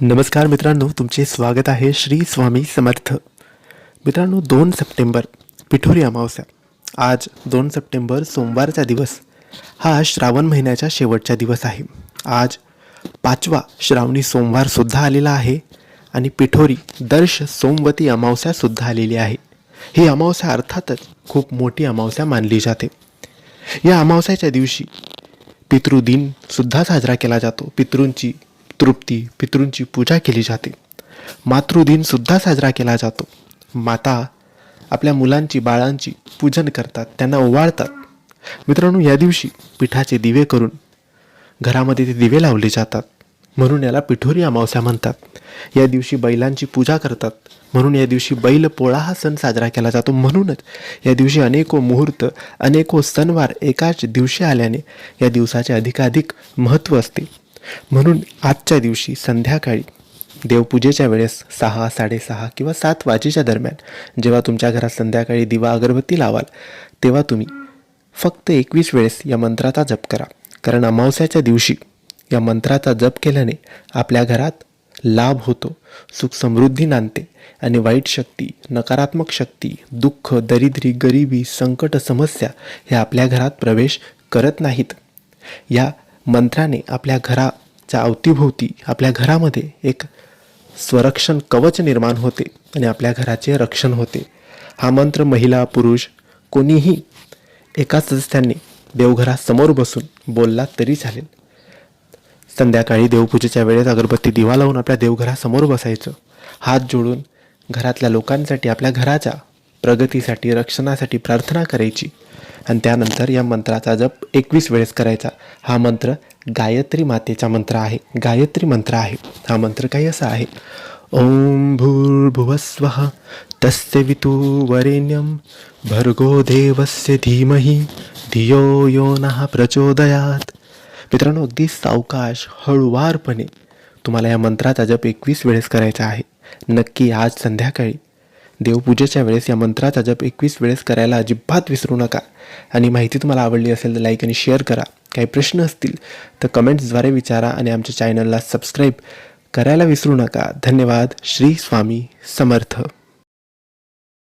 नमस्कार मित्रांनो तुमचे स्वागत आहे श्री स्वामी समर्थ. मित्रांनो दोन सप्टेंबर पिठोरी अमावस्या. आज दोन सप्टेंबर सोमवारचा दिवस. हा श्रावण महिन्याच्या शेवटचा दिवस आहे. आज पाचवा श्रावणी सोमवारसुद्धा आलेला आहे आणि पिठोरी दर्श सोमवती अमावस्यासुद्धा आलेली आहे. ही अमावस्या अर्थातच खूप मोठी अमावस्या मानली जाते. या अमावस्याच्या दिवशी पितृदिन सुद्धा साजरा केला जातो. पितृंची तृप्ती पितृंची पूजा केली जाते. मातृदिनसुद्धा साजरा केला जातो. माता आपल्या मुलांची बाळांची पूजन करतात त्यांना ओवाळतात. मित्रांनो या दिवशी पिठाचे दिवे करून घरामध्ये ते दिवे लावले जातात. म्हणून याला पिठोरी अमावस्या म्हणतात. या दिवशी बैलांची पूजा करतात. म्हणून या दिवशी बैल पोळा हा सण साजरा केला जातो. म्हणूनच या दिवशी अनेको मुहूर्त अनेको सणवार एकाच दिवशी आल्याने या दिवसाचे अधिकाधिक महत्त्व असते. म्हणून आजच्या दिवशी संध्याकाळी देवपूजेच्या वेळेस सहा साडेसहा किंवा सात वाजेच्या दरम्यान जेव्हा तुमच्या घरात संध्याकाळी दिवा अगरबत्ती लावाल तेव्हा तुम्ही फक्त एकवीस वेळेस या मंत्राचा जप करा. कारण अमावस्याच्या दिवशी या मंत्राचा जप केल्याने आपल्या घरात लाभ होतो सुख समृद्धी नांदते आणि वाईट शक्ती नकारात्मक शक्ती दुःख दरिद्री गरिबी संकट समस्या हे आपल्या घरात प्रवेश करत नाहीत. या मंत्राने आपल्या घराच्या अवतीभोवती आपल्या घरामध्ये एक स्वरक्षण कवच निर्माण होते आणि आपल्या घराचे रक्षण होते. हा मंत्र महिला पुरुष कोणीही एका सदस्यांनी देवघरासमोर बसून बोलला तरी चालेल. संध्याकाळी देवपूजेच्या वेळेस अगरबत्ती दिवा लावून आपल्या देवघरासमोर बसायचं. हात जोडून घरातल्या लोकांसाठी आपल्या घराच्या प्रगतीसाठी रक्षणासाठी प्रार्थना करायची. आणि त्यानंतर या मंत्राचा जप एकवीस वेळेस करायचा. हा मंत्र गायत्री मातेचा मंत्र आहे. गायत्री मंत्र आहे. हा मंत्र काही असा आहे. ओम भूर्भुवस्व तस्य वितुवरेण्यं भर्गो देवस्य धीमही धियो यो नः प्रचोदयात. मित्रांनो अगदी सावकाश हळुवारपणे तुम्हाला या मंत्राचा जप एकवीस वेळेस करायचा आहे. नक्की आज संध्याकाळी देवपूजेच्या वेळेस या मंत्राचा जप एकवीस वेळेस करायला अजिबात विसरू नका. आणि माहिती तुम्हाला आवडली असेल तर लाईक आणि शेअर करा. काही प्रश्न असतील तर कमेंट्सद्वारे विचारा आणि आमच्या चॅनलला सबस्क्राईब करायला विसरू नका. धन्यवाद. श्री स्वामी समर्थ.